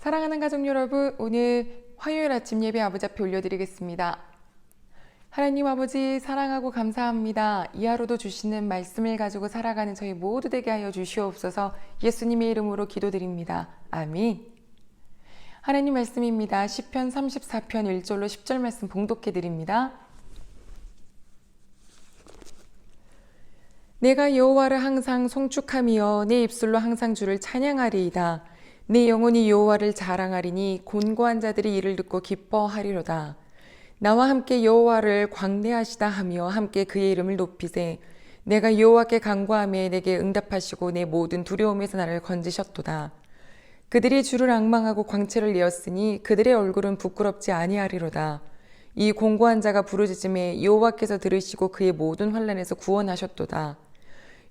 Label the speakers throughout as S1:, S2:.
S1: 사랑하는 가족 여러분, 오늘 화요일 아침 예배 앞에 올려드리겠습니다. 하나님 아버지 사랑하고 감사합니다. 이 하루도 주시는 말씀을 가지고 살아가는 저희 모두 되게 하여 주시옵소서 예수님의 이름으로 기도드립니다. 아멘. 하나님 말씀입니다. 시편 34편 1절로 10절 말씀 봉독해 드립니다. 내가 여호와를 항상 송축하며 내 입술로 항상 주를 찬양하리이다. 내 영혼이 여호와를 자랑하리니 곤고한 자들이 이를 듣고 기뻐하리로다. 나와 함께 여호와를 광대하시다 하며 함께 그의 이름을 높이세. 내가 여호와께 간구하며 내게 응답하시고 내 모든 두려움에서 나를 건지셨도다. 그들이 주를 악망하고 광채를 내었으니 그들의 얼굴은 부끄럽지 아니하리로다. 이 공고한 자가 부르짖음에 여호와께서 들으시고 그의 모든 환란에서 구원하셨도다.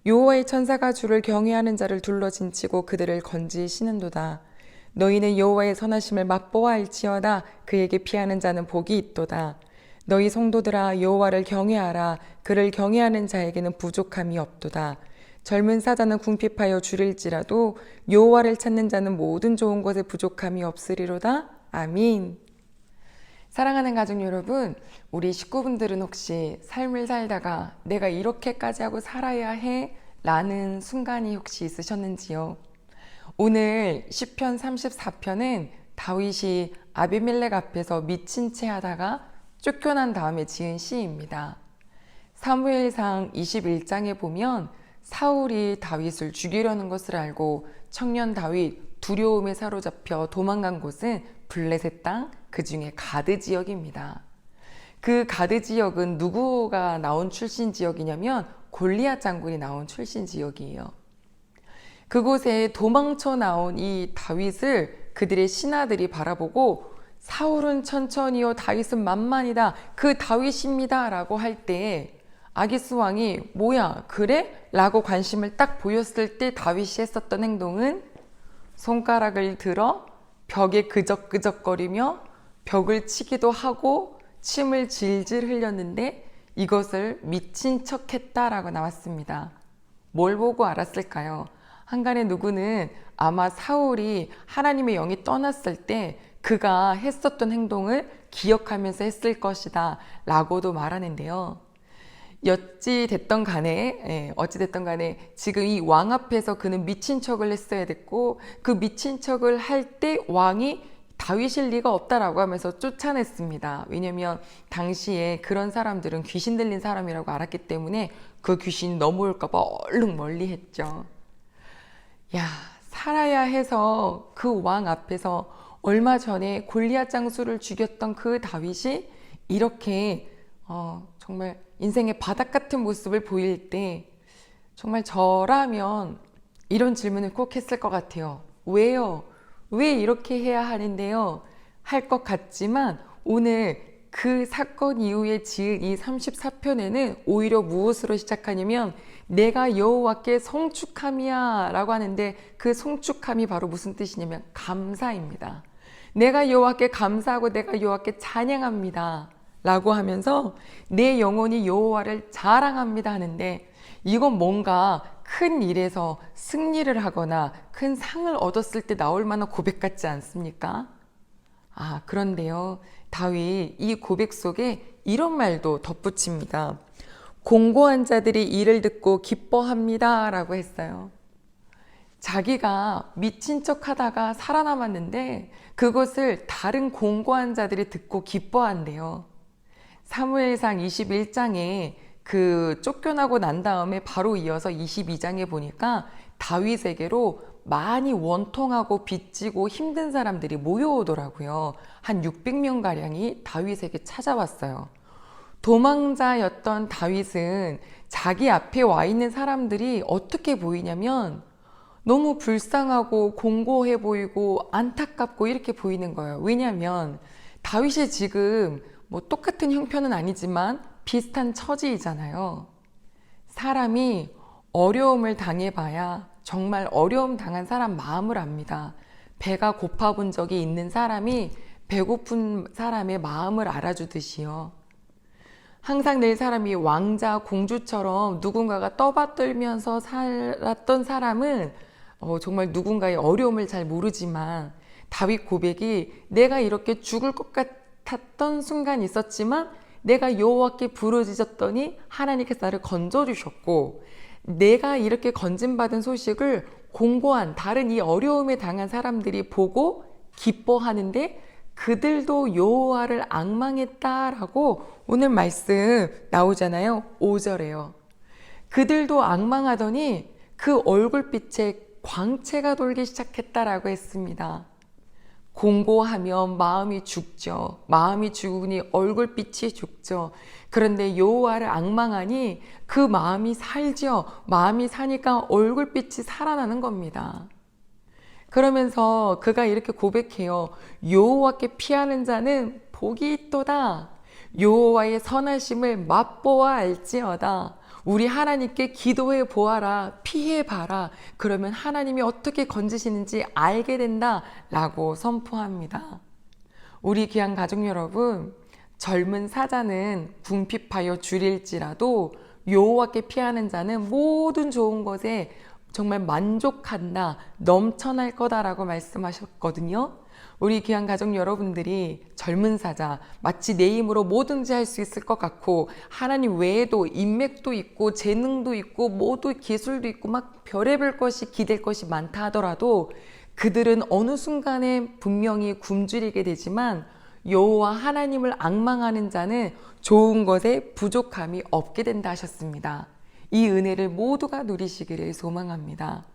S1: 여호와의 천사가 주를 경외하는 자를 둘러 진치고 그들을 건지시는도다. 너희는 여호와의 선하심을 맛보아할지어다 그에게 피하는 자는 복이 있도다. 너희 성도들아 여호와를 경외하라 그를 경외하는 자에게는 부족함이 없도다. 젊은 사자는 궁핍하여 줄일지라도 여호와를 찾는 자는 모든 좋은 것에 부족함이 없으리로다. 아민. 사랑하는 가족 여러분, 우리 식구분들은 혹시 삶을 살다가 내가 이렇게까지 하고 살아야 해? 라는 순간이 혹시 있으셨는지요? 오늘 시편 34편은 다윗이 아비멜렉 앞에서 미친 채 하다가 쫓겨난 다음에 지은 시입니다. 사무엘상 21장에 보면 사울이 다윗을 죽이려는 것을 알고 청년 다윗 두려움에 사로잡혀 도망간 곳은 블레셋 땅, 그 중에 가드 지역입니다. 그 가드 지역은 누구가 나온 출신 지역이냐면 골리앗 장군이 나온 출신 지역이에요. 그곳에 도망쳐 나온 이 다윗을 그들의 신하들이 바라보고 사울은 천천히요 다윗은 만만이다 그 다윗입니다 라고 할 때 아기스 왕이 뭐야 그래? 라고 관심을 딱 보였을 때 다윗이 했었던 행동은 손가락을 들어 벽에 그적그적거리며 벽을 치기도 하고 침을 질질 흘렸는데 이것을 미친 척 했다라고 나왔습니다. 뭘 보고 알았을까요? 한간에 누구는 아마 사울이 하나님의 영이 떠났을 때 그가 했었던 행동을 기억하면서 했을 것이다 라고도 말하는데요. 어찌 됐던 간에 예, 어찌 됐던 간에 지금 이 왕 앞에서 그는 미친 척을 했어야 됐고 그 미친 척을 할 때 왕이 다윗일 리가 없다라고 하면서 쫓아냈습니다. 왜냐면 당시에 그런 사람들은 귀신 들린 사람이라고 알았기 때문에 그 귀신 넘어올까봐 얼른 멀리 했죠. 야, 살아야 해서 그 왕 앞에서 얼마 전에 골리앗 장수를 죽였던 그 다윗이 이렇게 어, 정말 인생의 바닥 같은 모습을 보일 때 정말 저라면 이런 질문을 꼭 했을 것 같아요. 왜요? 왜 이렇게 해야 하는데요? 할 것 같지만 오늘 그 사건 이후에 지은 이 34편에는 오히려 무엇으로 시작하냐면 내가 여호와께 성축함이야 라고 하는데 그 성축함이 바로 무슨 뜻이냐면 감사입니다. 내가 여호와께 감사하고 내가 여호와께 찬양합니다. 라고 하면서 내 영혼이 여호와를 자랑합니다 하는데 이건 뭔가 큰 일에서 승리를 하거나 큰 상을 얻었을 때 나올 만한 고백 같지 않습니까? 아, 그런데요. 다윗 이 고백 속에 이런 말도 덧붙입니다. 공고한 자들이 이를 듣고 기뻐합니다. 라고 했어요. 자기가 미친 척 하다가 살아남았는데 그것을 다른 공고한 자들이 듣고 기뻐한대요. 사무엘상 21장에 그 쫓겨나고 난 다음에 바로 이어서 22장에 보니까 다윗에게로 많이 원통하고 빚지고 힘든 사람들이 모여오더라고요. 한 600명 가량이 다윗에게 찾아왔어요. 도망자였던 다윗은 자기 앞에 와 있는 사람들이 어떻게 보이냐면 너무 불쌍하고 공고해 보이고 안타깝고 이렇게 보이는 거예요. 왜냐하면 다윗이 지금 뭐 똑같은 형편은 아니지만 비슷한 처지이잖아요. 사람이 어려움을 당해봐야 정말 어려움 당한 사람 마음을 압니다. 배가 고파 본 적이 있는 사람이 배고픈 사람의 마음을 알아주듯이요. 항상 내 사람이 왕자, 공주처럼 누군가가 떠받들면서 살았던 사람은 어, 정말 누군가의 어려움을 잘 모르지만 다윗 고백이 내가 이렇게 죽을 것 같 았던 순간이 있었지만 내가 여호와께 부르짖었더니 하나님께서 나를 건져 주셨고 내가 이렇게 건진받은 소식을 공고한 다른 이 어려움에 당한 사람들이 보고 기뻐하는데 그들도 여호와를 악망했다라고 오늘 말씀 나오잖아요. 5절에요. 그들도 악망하더니 그 얼굴빛에 광채가 돌기 시작했다라고 했습니다. 공고하면 마음이 죽죠. 마음이 죽으니 얼굴빛이 죽죠. 그런데 여호와를 악망하니 그 마음이 살죠. 마음이 사니까 얼굴빛이 살아나는 겁니다. 그러면서 그가 이렇게 고백해요. 여호와께 피하는 자는 복이 있도다. 여호와의 선하심을 맛보아 알지어다. 우리 하나님께 기도해 보아라, 피해 봐라. 그러면 하나님이 어떻게 건지시는지 알게 된다 라고 선포합니다. 우리 귀한 가족 여러분, 젊은 사자는 궁핍하여 줄일지라도 여호와께 피하는 자는 모든 좋은 것에 정말 만족한다, 넘쳐날 거다라고 말씀하셨거든요. 우리 귀한 가족 여러분들이 젊은 사자, 마치 내 힘으로 뭐든지 할 수 있을 것 같고, 하나님 외에도 인맥도 있고, 재능도 있고, 모두 기술도 있고, 막 별의별 것이 기댈 것이 많다 하더라도, 그들은 어느 순간에 분명히 굶주리게 되지만, 여호와 하나님을 악망하는 자는 좋은 것에 부족함이 없게 된다 하셨습니다. 이 은혜를 모두가 누리시기를 소망합니다.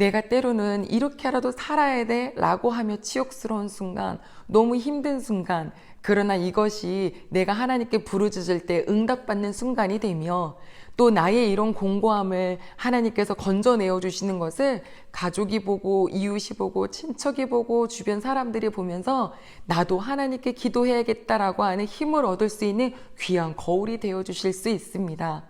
S1: 내가 때로는 이렇게라도 살아야 돼 라고 하며 치욕스러운 순간, 너무 힘든 순간, 그러나 이것이 내가 하나님께 부르짖을 때 응답받는 순간이 되며 또 나의 이런 공고함을 하나님께서 건져내어 주시는 것을 가족이 보고 이웃이 보고 친척이 보고 주변 사람들이 보면서 나도 하나님께 기도해야겠다라고 하는 힘을 얻을 수 있는 귀한 거울이 되어 주실 수 있습니다.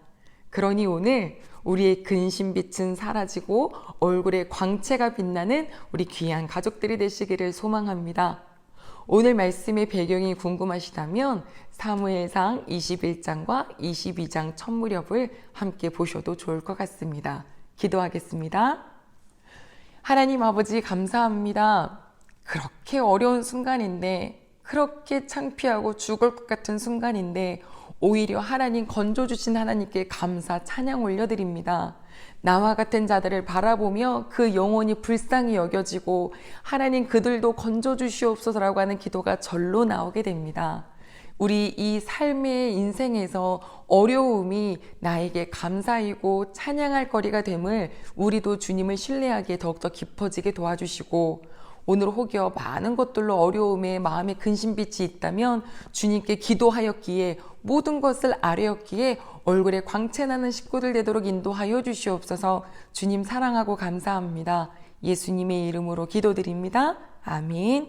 S1: 그러니 오늘 우리의 근심빛은 사라지고 얼굴에 광채가 빛나는 우리 귀한 가족들이 되시기를 소망합니다. 오늘 말씀의 배경이 궁금하시다면 사무엘상 21장과 22장 첫 무렵을 함께 보셔도 좋을 것 같습니다. 기도하겠습니다. 하나님 아버지 감사합니다. 그렇게 어려운 순간인데 그렇게 창피하고 죽을 것 같은 순간인데 오히려 하나님 건져 주신 하나님께 감사 찬양 올려드립니다. 나와 같은 자들을 바라보며 그 영혼이 불쌍히 여겨지고 하나님 그들도 건져 주시옵소서라고 하는 기도가 절로 나오게 됩니다. 우리 이 삶의 인생에서 어려움이 나에게 감사이고 찬양할 거리가 됨을 우리도 주님을 신뢰하기에 더욱더 깊어지게 도와주시고 오늘 혹여 많은 것들로 어려움에 마음에 근심빛이 있다면 주님께 기도하였기에 모든 것을 아뢰었기에 얼굴에 광채나는 식구들 되도록 인도하여 주시옵소서 주님 사랑하고 감사합니다. 예수님의 이름으로 기도드립니다. 아멘.